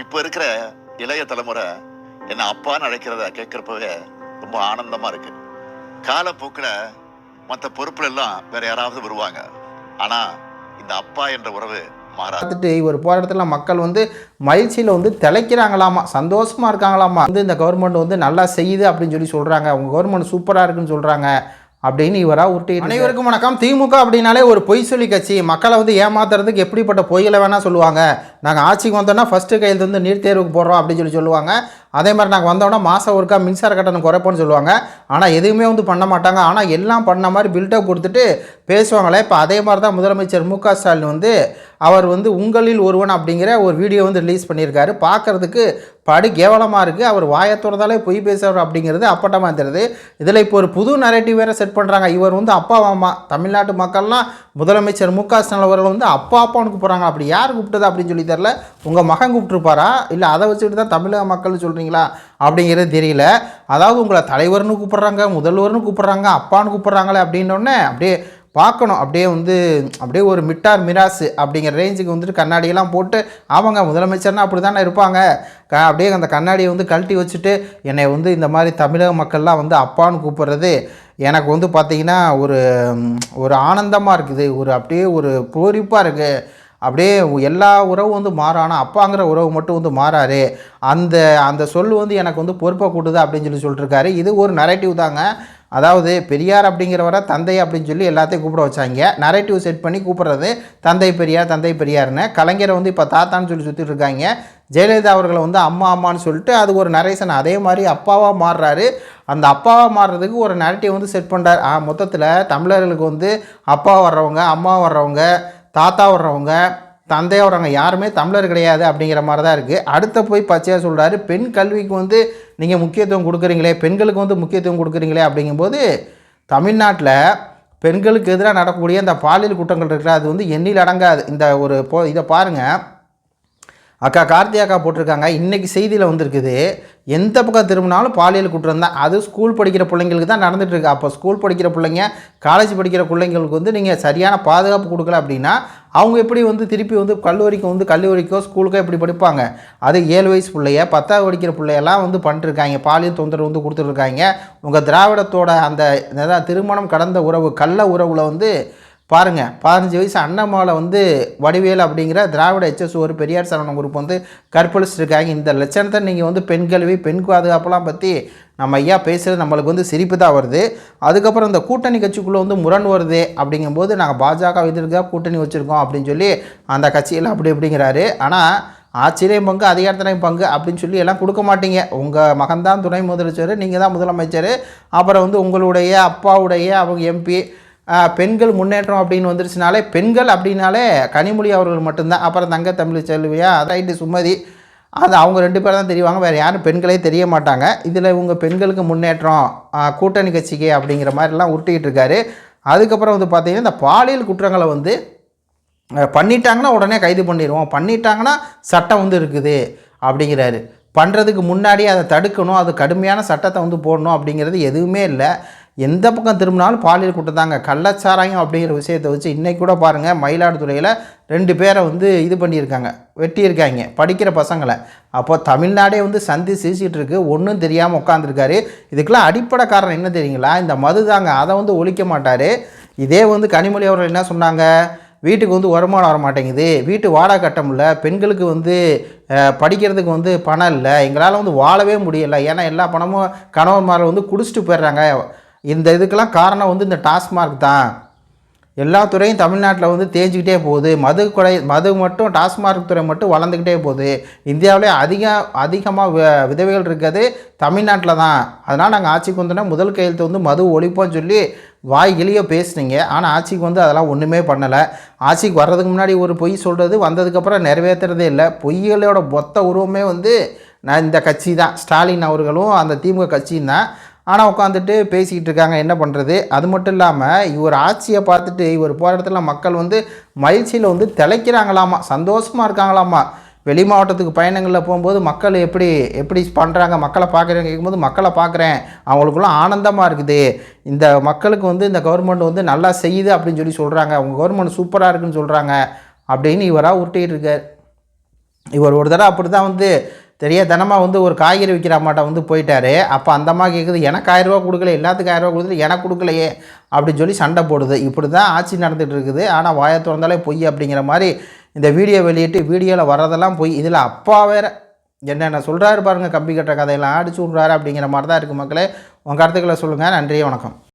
இப்போ இருக்கிற இளைய தலைமுறை என்னை அப்பான்னு அழைக்கிறத கேட்குறப்பவே ரொம்ப ஆனந்தமா இருக்கு. காலப்போக்கில் மற்ற பொறுப்புல எல்லாம் வேற யாராவது வருவாங்க. ஆனா இந்த அப்பா என்ற உறவு மாறாது. பார்த்துட்டு போராட்டத்தில் மக்கள் வந்து மகிழ்ச்சியில் வந்து திளைக்கிறாங்களாமா சந்தோஷமாக இருக்காங்களாமா. வந்து இந்த கவர்மெண்ட் வந்து நல்லா செய்யுது அப்படின்னு சொல்லி சொல்கிறாங்க அவங்க கவர்மெண்ட் சூப்பராக இருக்குன்னு சொல்கிறாங்க அப்படின்னு இவராக உருட்டி அனைவருக்கும் வணக்கம். திமுக அப்படின்னாலே ஒரு பொய் சொல்லி கட்சி. மக்களை வந்து ஏமாத்துறதுக்கு எப்படிப்பட்ட பொய்களை வேணால் சொல்லுவாங்க. நாங்கள் ஆட்சிக்கு வந்தோன்னா ஃபஸ்ட்டு கையில் வந்து நீட் தேர்வுக்கு போடுறோம் அப்படின்னு சொல்லி சொல்லுவாங்க. அதே மாதிரி நாங்கள் வந்தோன்னா மாதம் ஒருக்கா மின்சார கட்டணம் குறைப்போம்னு சொல்லுவாங்க. ஆனால் எதுவுமே வந்து பண்ண மாட்டாங்க. ஆனால் எல்லாம் பண்ண மாதிரி பில்டப் கொடுத்துட்டு பேசுவாங்களே. இப்போ அதே மாதிரி தான் முதலமைச்சர் மு க ஸ்டாலின் வந்து அவர் வந்து உங்களில் ஒருவன் அப்படிங்கிற ஒரு வீடியோ வந்து ரிலீஸ் பண்ணியிருக்காரு. பார்க்குறதுக்கு படு கேவலமாக இருக்குது அவர் வாயத்துறதாலே பொய் பேசுகிறார் அப்படிங்கிறது அப்பட்டமாக தெரியுது. இதில் இப்போ ஒரு புது நரேட்டிவ் வேறு செட் பண்ணுறாங்க இவர் வந்து அப்பா அம்மா தமிழ்நாட்டு மக்கள்லாம் முதலமைச்சர் மு க ஸ்டாலின் அவர்கள் வந்து அப்பா அப்பான்னு கூப்பிட்றாங்க அப்படி யார் கூப்பிட்டது அப்படின்னு சொல்லி தெரில உங்கள் மகன் கூப்பிட்டுருப்பாரா? இல்லை அதை வச்சுக்கிட்டு தான் தமிழக மக்கள் சொல்கிறீங்களா அப்படிங்கிறது தெரியல. அதாவது உங்களை தலைவர்னு கூப்பிட்றாங்க முதல்வர்னு கூப்பிட்றாங்க அப்பான்னு கூப்பிட்றாங்களே அப்படின்னோடனே அப்படியே பார்க்கணும். அப்படியே வந்து அப்படியே ஒரு மிட்டார் மிராசு அப்படிங்கிற ரேஞ்சுக்கு வந்துட்டு கண்ணாடியெல்லாம் போட்டு ஆமாங்க முதலமைச்சர்னா அப்படி தானே இருப்பாங்க. க அப்படியே அந்த கண்ணாடியை வந்து கழட்டி வச்சுட்டு என்னை வந்து இந்த மாதிரி தமிழக மக்கள்லாம் வந்து அப்பான்னு கூப்பிட்றது எனக்கு வந்து பார்த்திங்கன்னா ஒரு ஒரு ஆனந்தமாக இருக்குது. ஒரு அப்படியே ஒரு பூரிப்பாக இருக்குது அப்படியே எல்லா உறவும் வந்து மாறும் ஆனால் அப்பாங்கிற உறவு மட்டும் வந்து மாறாரு. அந்த அந்த சொல் வந்து எனக்கு வந்து பொறுப்பை கூட்டுது அப்படின்னு சொல்லி சொல்லிட்டுருக்காரு இது ஒரு நரேட்டிவ் தாங்க. அதாவது பெரியார் அப்படிங்கிறவரை தந்தை அப்படின்னு சொல்லி எல்லாத்தையும் கூப்பிட வச்சாங்க. நரேட்டிவ் செட் பண்ணி கூப்பிட்றது தந்தை பெரியார் தந்தை பெரியார்னு. கலைஞரை வந்து இப்போ தாத்தான்னு சொல்லி சுற்றிட்டு இருக்காங்க. ஜெயலலிதா அவர்களை வந்து அம்மா அம்மான்னு சொல்லிட்டு அது ஒரு நரேசன் அதே மாதிரி அப்பாவாக மாறுறாரு. அந்த அப்பாவாக மாறுறதுக்கு ஒரு நரேட்டிவ் வந்து செட் பண்ணுறாரு மொத்தத்தில் தமிழர்களுக்கு வந்து அப்பா வர்றவங்க அம்மா வர்றவங்க தாத்தா வர்றவங்க தந்தையா யாருமே தமிழர் கிடையாது அப்படிங்கிற மாதிரி தான் இருக்குது அடுத்த போய் பச்சையாக சொல்கிறாரு பெண் கல்விக்கு வந்து நீங்கள் முக்கியத்துவம் கொடுக்குறீங்களே பெண்களுக்கு வந்து முக்கியத்துவம் கொடுக்குறீங்களே அப்படிங்கும்போது தமிழ்நாட்டில் பெண்களுக்கு எதிராக நடக்கக்கூடிய இந்த பாலியல் குற்றங்கள் இருக்குல்ல அது வந்து எண்ணில் அடங்காது. இந்த ஒரு போ இதை பாருங்கள் அக்கா கார்த்தி அக்கா போட்டிருக்காங்க. இன்றைக்கி செய்தியில் வந்திருக்குது எந்த பக்கம் திரும்பினாலும் பாலியல் குற்றம் தான். அது ஸ்கூல் படிக்கிற பிள்ளைங்களுக்கு தான் நடந்துகிட்ருக்கு அப்போ ஸ்கூல் படிக்கிற பிள்ளைங்க காலேஜ் படிக்கிற பிள்ளைங்களுக்கு வந்து நீங்கள் சரியான பாதுகாப்பு கொடுக்கல அப்படின்னா அவங்க எப்படி வந்து திருப்பி வந்து கல்லூரிக்கு வந்து கல்லூரிக்கோ ஸ்கூலுக்கோ எப்படி படிப்பாங்க? அது ஏழு வயசு பிள்ளைய பத்தாவது படிக்கிற பிள்ளையெல்லாம் வந்து பண்ணிட்டுருக்காங்க. பாலியல் தொந்தரவு வந்து கொடுத்துட்ருக்காங்க உங்கள் திராவிடத்தோட அந்த திருமணம் கடந்த உறவு கள்ள உறவில் வந்து பாருங்கள் பதினஞ்சு வயசு அண்ணமாவில் வந்து வடிவேல் அப்படிங்கிற திராவிட எச்எஸ் ஒரு பெரியார் சரவணன் குரூப் வந்து கற்பழிச்சிருக்காங்க. இந்த லட்சணத்தை நீங்கள் வந்து பெண் கல்வி பெண் பாதுகாப்பெல்லாம் பற்றி நம்ம ஐயா பேசுகிறது நம்மளுக்கு வந்து சிரிப்பு தான் வருது. அதுக்கப்புறம் இந்த கூட்டணி கட்சிக்குள்ளே வந்து முரண் வருது அப்படிங்கும்போது நாங்கள் பாஜக எதிர்க்க கூட்டணி வச்சுருக்கோம் அப்படின்னு சொல்லி அந்த கட்சியில் அப்படி இப்படிங்கிறாரு. ஆனால் ஆட்சியிலையும் பங்கு அதிகாரத்திலையும் பங்கு அப்படின்னு சொல்லி எல்லாம் கொடுக்க மாட்டீங்க. உங்கள் மகன்தான் துணை முதலமைச்சர் நீங்கள் தான் முதலமைச்சர். அப்புறம் வந்து உங்களுடைய அப்பாவுடைய அவங்க எம்பி பெண்கள் முன்னேற்றம் அப்படின்னு வந்துருச்சுனாலே பெண்கள் அப்படின்னாலே கனிமொழி அவர்கள் மட்டும்தான். அப்புறம் தங்க தமிழ் செல்வியா ரைட்டு சுமதி அது அவங்க ரெண்டு பேரும் தான் தெரிவாங்க. வேறு யாரும் பெண்களே தெரிய மாட்டாங்க. இதில் இவங்க பெண்களுக்கு முன்னேற்றம் கூட்டணி கட்சிக்கு அப்படிங்கிற மாதிரிலாம் உருட்டிக்கிட்டு இருக்காரு. அதுக்கப்புறம் வந்து பார்த்திங்கன்னா இந்த பாலியல் குற்றங்களை வந்து பண்ணிட்டாங்கன்னா உடனே கைது பண்ணிடுவோம். பண்ணிட்டாங்கன்னா சட்டம் வந்து இருக்குது அப்படிங்கிறாரு. பண்ணுறதுக்கு முன்னாடி அதை தடுக்கணும். அது கடுமையான சட்டத்தை வந்து போடணும் அப்படிங்கிறது எதுவுமே இல்லை. எந்த பக்கம் திரும்பினாலும் பாலியல் குற்றம் தாங்க கள்ளச்சாராயம் அப்படிங்கிற விஷயத்தை வச்சு இன்றைக்கி கூட பாருங்கள் மயிலாடுதுறையில் ரெண்டு பேரை வந்து இது பண்ணியிருக்காங்க. வெட்டியிருக்காங்க படிக்கிற பசங்களை. அப்போ தமிழ்நாடே வந்து சந்தி சிரிச்சிட்டு இருக்கு ஒன்றும் தெரியாமல் உட்காந்துருக்காரு இதுக்கெல்லாம் அடிப்படை காரணம் என்ன தெரியுங்களா? இந்த மது தாங்க அதை வந்து ஒழிக்க மாட்டார். இதே வந்து கனிமொழி அவர்கள் என்ன சொன்னாங்க? வீட்டுக்கு வந்து வருமானம் வர மாட்டேங்குது. வீட்டு வாடகை கட்ட முடியல. பெண்களுக்கு வந்து படிக்கிறதுக்கு வந்து பணம் இல்லை. எங்களால் வந்து வாழவே முடியலை. ஏன்னா எல்லா பணமும் கணவன்மார்கள் வந்து குடிச்சிட்டு போயிடுறாங்க. இந்த இதுக்கெல்லாம் காரணம் வந்து இந்த டாஸ்மார்க் தான். எல்லா துறையும் தமிழ்நாட்டில் வந்து தேஞ்சிக்கிட்டே போகுது. மது கொலை மது மட்டும் டாஸ்மார்க் துறை மட்டும் வளர்ந்துக்கிட்டே போகுது. இந்தியாவிலே அதிக அதிகமாக விதவைகள் இருக்கிறது தமிழ்நாட்டில் தான். அதனால் நாங்கள் ஆட்சிக்கு வந்தோன்னா முதல் கையெழுத்து வந்து மது ஒழிப்போம்னு சொல்லி வாய் கிளிய பேசுனீங்க. ஆனால் ஆட்சிக்கு வந்து அதெல்லாம் ஒன்றுமே பண்ணலை. ஆட்சிக்கு வர்றதுக்கு முன்னாடி ஒரு பொய் சொல்கிறது வந்ததுக்கப்புறம் நிறைவேற்றுறதே இல்லை. பொய்களோட மொத்த உருவமே வந்து நான் இந்த கட்சி தான். ஸ்டாலின் அவர்களும் அந்த திமுக கட்சியும் தான். ஆனால் உட்காந்துட்டு பேசிக்கிட்டு இருக்காங்க. என்ன பண்ணுறது அது மட்டும் இல்லாமல் இவர் ஆட்சியை பார்த்துட்டு இவர் போகிற இடத்துல மக்கள் வந்து மகிழ்ச்சியில் வந்து திளைக்கிறாங்களாமா? சந்தோஷமாக இருக்காங்களாமா? வெளி மாவட்டத்துக்கு பயணங்களில் போகும்போது மக்கள் எப்படி எப்படி பண்ணுறாங்க மக்களை பார்க்குறேன் கேட்கும்போது மக்களை பார்க்குறேன். அவங்களுக்குள்ள ஆனந்தமாக இருக்குது. இந்த மக்களுக்கு வந்து இந்த கவர்மெண்ட் வந்து நல்லா செய்யுது அப்படின்னு சொல்லி சொல்கிறாங்க அவங்க கவர்மெண்ட் சூப்பராக இருக்குன்னு சொல்கிறாங்க அப்படின்னு இவராக உருட்டிகிட்டு இருக்கார். இவர் ஒரு தடவை அப்படி தான் வந்து தெரியாதனமாக வந்து ஒரு காய்கறி விற்கிற அம்மாட்ட வந்து போயிட்டாரு. அப்போ அந்த அம்மா கேட்குது எனக்கு ஆயிரம் கொடுக்கல எல்லாத்துக்கும் ஆயிரம் கொடுத்துட்டு எனக்கு கொடுக்கலையே அப்படின்னு சொல்லி சண்டை போடுது. இப்படி தான் ஆட்சி நடந்துகிட்டு இருக்குது. ஆனால் வாயை திறந்தாலே பொய் அப்படிங்கிற மாதிரி இந்த வீடியோ வெளியிட்டு வீடியோவில் வர்றதெல்லாம் பொய். இதில் அப்பா வேற என்னென்ன சொல்கிறாரு பாருங்கள் கம்பி கட்டுற கதையெல்லாம் அடிச்சு விட்றாரு அப்படிங்கிற மாதிரி தான் இருக்குது மக்களே. உங்கள் கருத்துக்களை சொல்லுங்கள் நன்றி வணக்கம்.